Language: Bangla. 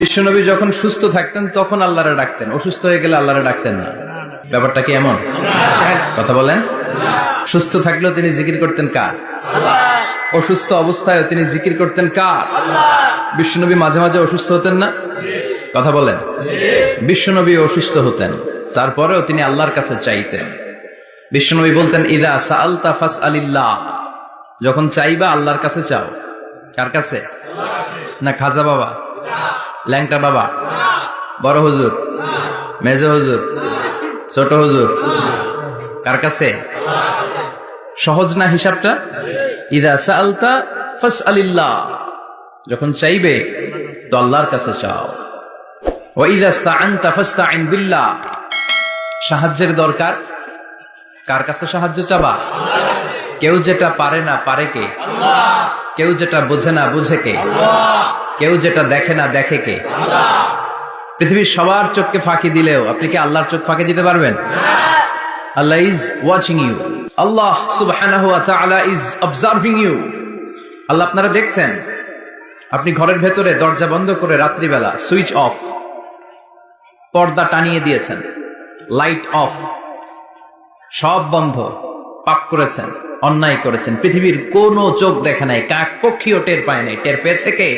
বিশ্বনবী যখন সুস্থ থাকতেন, তখন আল্লাহরে ডাকতেন। অসুস্থ হয়ে গেলে আল্লাহরে ডাকতেন না। ব্যাপারটা কি এমন? কথা বলেন। সুস্থ থাকলেও তিনি জিকির করতেন কার? অসুস্থ অবস্থায় তিনি জিকির করতেন কার? বিশ্বনবী মাঝে মাঝে অসুস্থ হতেন না? কথা বলেন। বিশ্বনবী অসুস্থ হতেন। তারপরেও তিনি আল্লাহর কাছে চাইতেন। বিশ্বনবী বলতেন, ইদা সাআলতা ফাস আলিল্লাহ যখন চাইবা আল্লাহর কাছে চাও। কার কাছে? না খাজা বাবা? ল্যাংটা বাবা, বড় হুজুর, মেজে হুজুর, ছোট হুজুর, কার কাছে? সহজ না হিসাবটা? ইদা সালতা ফাস আলিল্লাহ যখন চাইবে, তো আল্লাহর কাছে চাও। ও ইদা স্তাআনতা ফাস্তাইন বিল্লাহ। সাহায্যের দরকার? কার কাছে সাহায্য চাবা? কেউ যেটা পারে না, পারে কে? কেউ যেটা বোঝে না, বুঝে কে? কেউ যেটা দেখে না দেখে কে? পৃথিবীর সবার চোখকে ফাঁকি দিলেও আপনি কি আল্লাহর চোখ ফাঁকি দিতে পারবেন? Allah is watching you Allah তাআলা ইজ অবজার্ভিং ইউ আল্লাহ আপনারা দেখছেন? আপনি ঘরের ভেতরে দরজা বন্ধ করে রাত্রিবেলা সুইচ অফ পর্দা টানিয়ে দিয়েছেন লাইট অফ সব বন্ধ, পাক করেছেন। অন্যায় করেছেন। পৃথিবীর কোনো চোখ দেখে নাই কাক পক্ষীও টের পায় নাই। টের পেয়েছে কে?